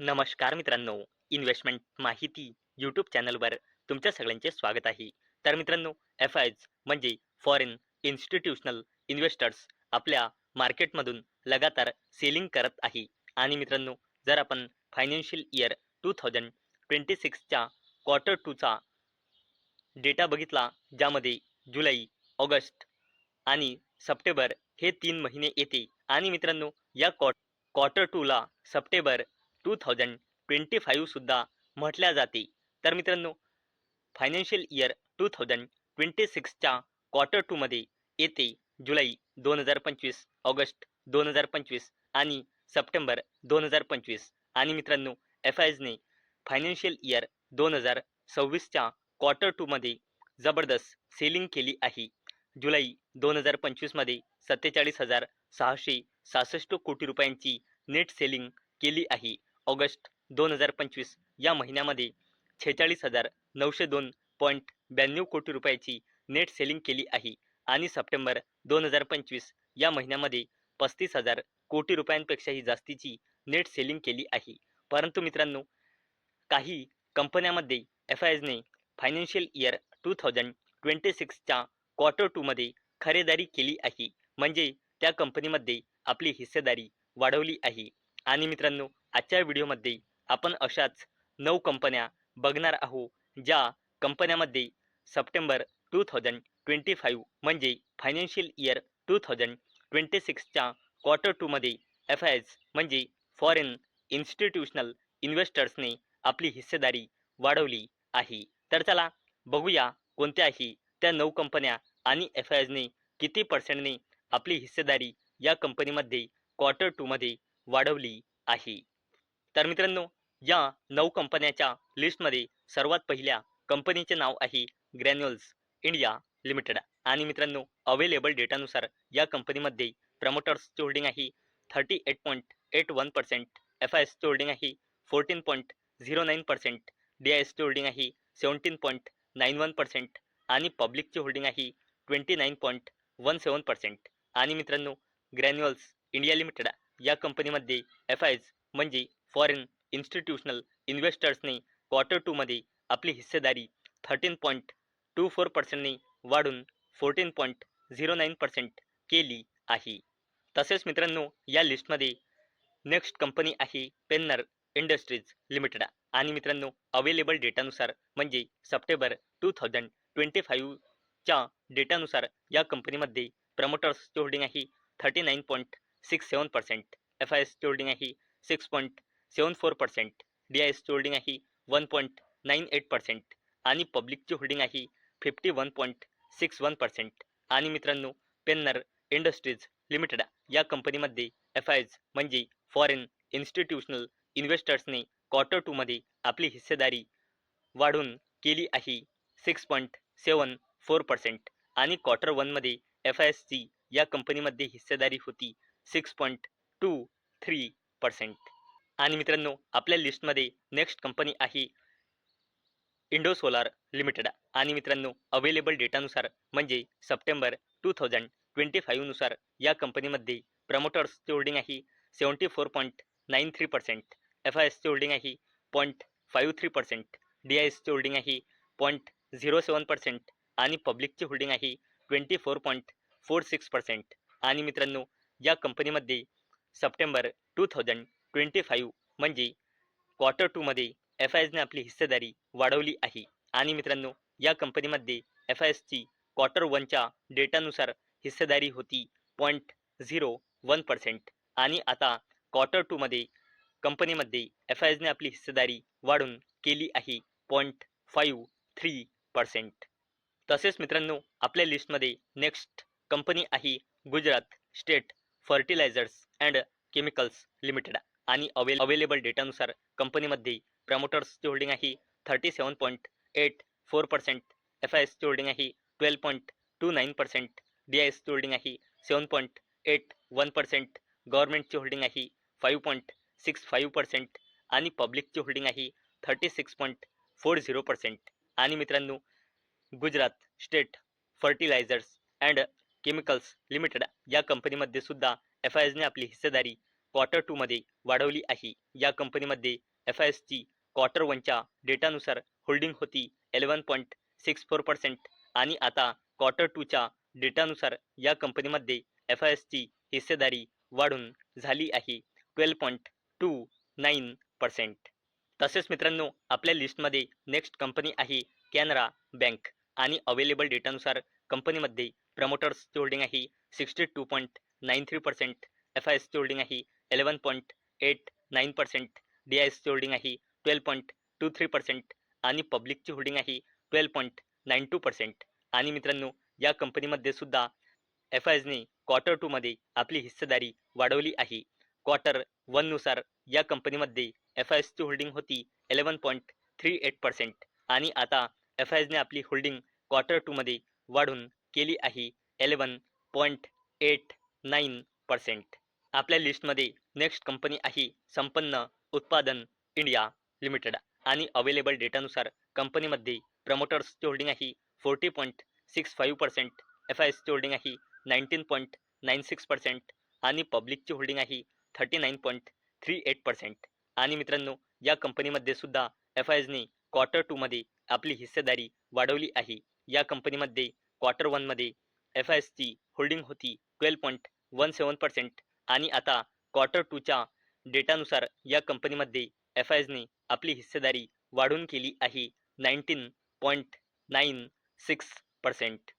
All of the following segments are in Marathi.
नमस्कार मित्रांनो इन्व्हेस्टमेंट माहिती यूट्यूब चॅनलवर तुमच्या सगळ्यांचे स्वागत आहे. तर मित्रांनो एफ आयज म्हणजे फॉरेन इन्स्टिट्यूशनल इन्व्हेस्टर्स आपल्या मार्केटमधून लगातार सेलिंग करत आहे. आणि मित्रांनो जर आपण financial year two thousand twenty सिक्सच्या quarter टूचा डेटा बघितला ज्यामध्ये जुलै ऑगस्ट आणि सप्टेंबर हे तीन महिने येते. आणि मित्रांनो या क्वा क्वार्टर टूला सप्टेंबर टू थाउजंड ट्वेंटी फाईव्हसुद्धा म्हटल्या जाते. तर मित्रांनो financial year two thousand twenty सिक्सच्या quarter टूमध्ये येते जुलै दोन हजार पंचवीस ऑगस्ट दोन हजार पंचवीस आणि सप्टेंबर दोन हजार पंचवीस. आणि मित्रांनो एफ आयजने फायनान्शियल इयर दोन हजार सव्वीसच्या क्वार्टर टूमध्ये जबरदस्त सेलिंग केली आहे. जुलै दोन हजार पंचवीसमध्ये सत्तेचाळीस हजार सहाशे सहासष्ट कोटी रुपयांची नेट सेलिंग केली आहे. ऑगस्ट दोन हजार पंचवीस या महिन्यामध्ये छेचाळीस हजार नऊशे दोन पॉईंट ब्याण्णव कोटी रुपयाची नेट सेलिंग केली आहे. आणि सप्टेंबर दोन हजार पंचवीस या महिन्यामध्ये पस्तीस हजार कोटी रुपयांपेक्षाही जास्तीची नेट सेलिंग केली आहे. परंतु मित्रांनो काही कंपन्यामध्ये एफ आय एजने financial year two thousand twenty सिक्सच्या quarter टूमध्ये खरेदारी केली आहे. म्हणजे त्या कंपनीमध्ये आपली हिस्सेदारी वाढवली आहे. आणि मित्रांनो आजच्या व्हिडिओमध्ये आपण अशाच नऊ कंपन्या बघणार आहोत ज्या कंपन्यामध्ये September two thousand twenty five म्हणजे financial year two thousand twenty सिक्सच्या quarter टूमध्ये एफ आय एस म्हणजे फॉरेन इन्स्टिट्यूशनल इन्व्हेस्टर्सने आपली हिस्सेदारी वाढवली आहे. तर चला बघूया कोणत्याही त्या नऊ कंपन्या आणि एफ आय एसने किती पर्सेंटने आपली हिस्सेदारी या कंपनीमध्ये क्वार्टर टूमध्ये वाढवली आहे. तर मित्रांनो या नऊ कंपन्याच्या लिस्टमध्ये सर्वात पहिल्या कंपनीचे नाव आहे ग्रॅन्युअल्स इंडिया लिमिटेड. आणि मित्रांनो अवेलेबल डेटानुसार या कंपनीमध्ये प्रमोटर्सची होल्डिंग आहे thirty eight point eight one percent F I एसची होल्डिंग आहे fourteen point zero nine percent D I एसची होल्डिंग आहे seventeen point nine one percent आणि पब्लिकची होल्डिंग आहे twenty nine point one seven percent आणि मित्रांनो ग्रॅन्युअल्स इंडिया लिमिटेड या कंपनीमध्ये एफ आयज म्हणजे फॉरेन इन्स्टिट्यूशनल इन्व्हेस्टर्सने क्वार्टर टूमध्ये आपली हिस्सेदारी थर्टीन पॉईंट टू फोर पर्सेंटने वाढून fourteen point zero nine percent केली आहे. तसेच मित्रांनो या लिस्टमध्ये नेक्स्ट कंपनी आहे पेन्नर इंडस्ट्रीज लिमिटेड. आणि मित्रांनो अवेलेबल डेटानुसार म्हणजे सप्टेंबर टू थाउजंड ट्वेंटी फाईव्हच्या डेटानुसार या कंपनीमध्ये प्रमोटर्सची होल्डिंग आहे thirty nine point six seven percent. F I एसची होल्डिंग आहे six point seven four percent D I एसची होल्डिंग आहे one point nine eight percent आणि पब्लिकची होल्डिंग आहे fifty one point six one percent. आणि मित्रांनो पेन्नर इंडस्ट्रीज लिमिटेड या कंपनीमध्ये एफ आय एस म्हणजे फॉरेन इन्स्टिट्यूशनल इन्व्हेस्टर्सने क्वार्टर टूमध्ये आपली हिस्सेदारी वाढून केली आहे six point seven four percent. आणि क्वार्टर वनमध्ये एफ आय एसची या कंपनीमध्ये हिस्सेदारी होती six point two three percent. आणि मित्रांनो आपल्या लिस्टमध्ये नेक्स्ट कंपनी आहे इंडो सोलार लिमिटेड आणि मित्रांनो अवेलेबल डेटानुसार म्हणजे सप्टेंबर टू थाउजंड ट्वेंटी फाईव्हनुसार या कंपनीमध्ये प्रमोटर्सची होल्डिंग आहे seventy four point nine three percent F I एसची होल्डिंग आहे point five three percent D I एसची होल्डिंग आहे पॉईंट झिरो सेवन पर्सेंट आणि पब्लिकची होल्डिंग आहे twenty four point four six percent आणि मित्रांनो या कंपनीमध्ये September two thousand twenty five म्हणजे क्वार्टर टूमध्ये एफ आय एसने आपली हिस्सेदारी वाढवली आहे. आणि मित्रांनो या कंपनीमध्ये एफ आय एसची क्वार्टर वनच्या डेटानुसार हिस्सेदारी होती पॉईंट झिरो वन पर्सेंट आणि आता क्वार्टर टूमध्ये कंपनीमध्ये एफ आय एसने आपली हिस्सेदारी वाढून केली आहे पॉईंट फाईव्ह थ्री पर्सेंट तसेच मित्रांनो आपल्या लिस्टमध्ये नेक्स्ट कंपनी आहे Gujarat state fertilizers and chemicals limited आणि अवेल अवेलेबल डेटानुसार कंपनीमध्ये प्रमोटर्सची होल्डिंग आहे thirty seven point eight four percent F I एसची होल्डिंग आहे twelve point two nine percent D I एसची होल्डिंग आहे seven point eight one percent गव्हर्नमेंटची holding आहे five point six five percent आणि पब्लिकची होल्डिंग आहे thirty six point four zero percent आणि मित्रांनो Gujarat state fertilizers and chemicals limited या कंपनीमध्ये सुद्धा एफ आय एसने आपली हिस्सेदारी क्वार्टर टूमध्ये वाढवली आहे. या कंपनीमध्ये एफ आय एसची क्वार्टर वनच्या डेटानुसार होल्डिंग होती eleven point six four percent आणि आता क्वार्टर टूच्या डेटानुसार या कंपनीमध्ये एफ आय एसची हिस्सेदारी वाढून झाली आहे twelve point two nine percent तसेच मित्रांनो आपल्या लिस्टमध्ये नेक्स्ट कंपनी आहे कॅनरा बँक आणि अवेलेबल डेटानुसार कंपनीमध्ये प्रमोटर्सची होल्डिंग आहे sixty two point nine three percent F I एसची होल्डिंग आहे eleven point eight nine percent D I एसची होल्डिंग आहे twelve point two three percent आणि पब्लिकची होल्डिंग आहे twelve point nine two percent आणि मित्रांनो या कंपनीमध्ये सुद्धा एफ आय एसने क्वार्टर टूमध्ये आपली हिस्सेदारी वाढवली आहे. क्वार्टर वननुसार या कंपनीमध्ये एफ आय एसची होल्डिंग होती eleven point three eight percent आणि आता एफ आय एसने आपली होल्डिंग क्वार्टर टूमध्ये वाढून केली आहे eleven point eight nine percent आपल्या लिस्टमध्ये नेक्स्ट कंपनी आहे संपन्न उत्पादन इंडिया लिमिटेड. आणि अवेलेबल डेटानुसार कंपनीमध्ये प्रमोटर्सची होल्डिंग आहे forty point six five percent F I एसची होल्डिंग आहे nineteen point nine six percent आणि पब्लिकची होल्डिंग आहे thirty nine point three eight percent आणि मित्रांनो या कंपनीमध्ये सुद्धा एफ आय एसने क्वार्टर टूमध्ये आपली हिस्सेदारी वाढवली आहे. या कंपनीमध्ये क्वार्टर वनमध्ये एफ आय एसची होल्डिंग होती twelve point one seven percent आणि आता क्वार्टर टूच्या डेटानुसार या कंपनीमध्ये एफ आय एसने आपली हिस्सेदारी वाढून केली आहे. Nineteen point nine six percent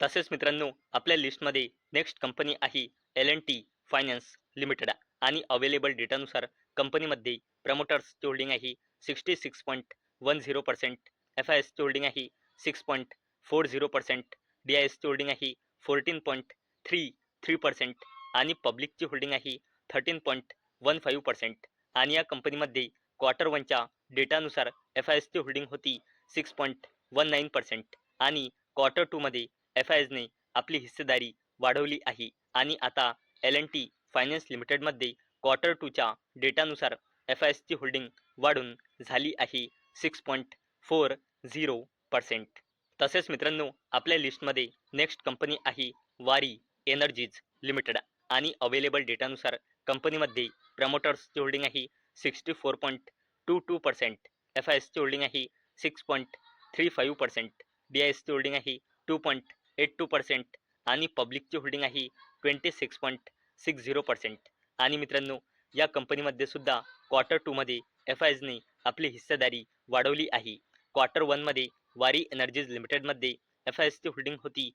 तसेच मित्रांनो आपल्या लिस्टमध्ये नेक्स्ट कंपनी आहे L N T finance limited आणि अवेलेबल डेटानुसार कंपनीमध्ये प्रमोटर्सची होल्डिंग आहे sixty six point one zero percent F I एसची होल्डिंग आहे six point four zero percent D I एसची होल्डिंग आहे fourteen point three three percent आणि पब्लिकची होल्डिंग आहे thirteen point one five percent आणि या कंपनीमध्ये क्वार्टर वनच्या डेटानुसार एफ आय एसची होल्डिंग होती six point one nine percent आणि क्वार्टर टूमध्ये एफ आय एसने आपली हिस्सेदारी वाढवली आहे. आणि आता एल एन टी फायनान्स लिमिटेडमध्ये क्वार्टर टूच्या डेटानुसार एफ आय एसची होल्डिंग वाढून झाली आहे six point four zero percent तसेच मित्रांनो आपल्या लिस्टमध्ये नेक्स्ट कंपनी आहे वारी एनर्जीज लिमिटेड आणि अवेलेबल डेटानुसार कंपनीमध्ये प्रमोटर्सची होल्डिंग आहे sixty four point two two percent F I एसची होल्डिंग आहे six point three five percent D I एसची होल्डिंग आहे two point eight two percent आणि पब्लिकची होल्डिंग आहे twenty six point six zero percent. आणि मित्रांनो या कंपनीमध्ये सुद्धा क्वार्टर टूमध्ये एफ आय एसने आपली हिस्सेदारी वाढवली आहे. क्वार्टर वनमध्ये वारी एनर्जीज लिमिटेडमध्ये एफ आय एसची होल्डिंग होती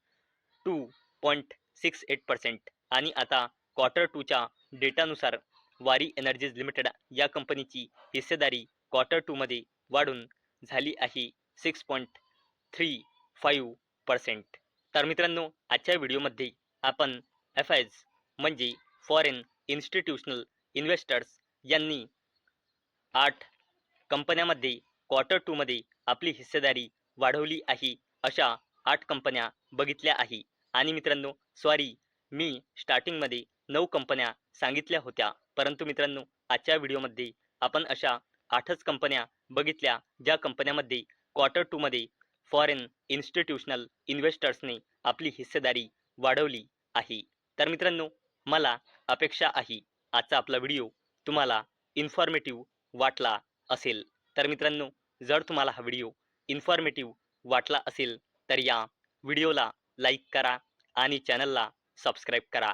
two point six eight percent. आणि आता क्वार्टर टूच्या डेटानुसार वारी एनर्जीज लिमिटेड या कंपनीची हिस्सेदारी क्वार्टर टूमध्ये वाढून झाली आहे six point three five percent. तर मित्रांनो आजच्या व्हिडिओमध्ये आपण एफ आयज म्हणजे फॉरेन इन्स्टिट्यूशनल इन्व्हेस्टर्स यांनी आठ कंपन्यामध्ये क्वार्टर टूमध्ये आपली हिस्सेदारी वाढवली आहे अशा आठ कंपन्या बघितल्या आहे. आणि मित्रांनो सॉरी मी स्टार्टिंगमध्ये नऊ कंपन्या सांगितल्या होत्या. परंतु मित्रांनो आजच्या व्हिडिओमध्ये आपण अशा आठच कंपन्या बघितल्या ज्या कंपन्यामध्ये क्वार्टर टूमध्ये फॉरेन इन्स्टिट्यूशनल इन्व्हेस्टर्सने आपली हिस्सेदारी वाढवली आहे. तर मित्रांनो मला अपेक्षा आहे आजचा आपला व्हिडिओ तुम्हाला इन्फॉर्मेटिव्ह वाटला असेल. तर मित्रांनो जर तुम्हाला हा व्हिडिओ इन्फॉर्मेटिव्ह वाटला असेल तर या व्हिडिओला लाईक करा आणि चॅनलला सबस्क्राईब करा.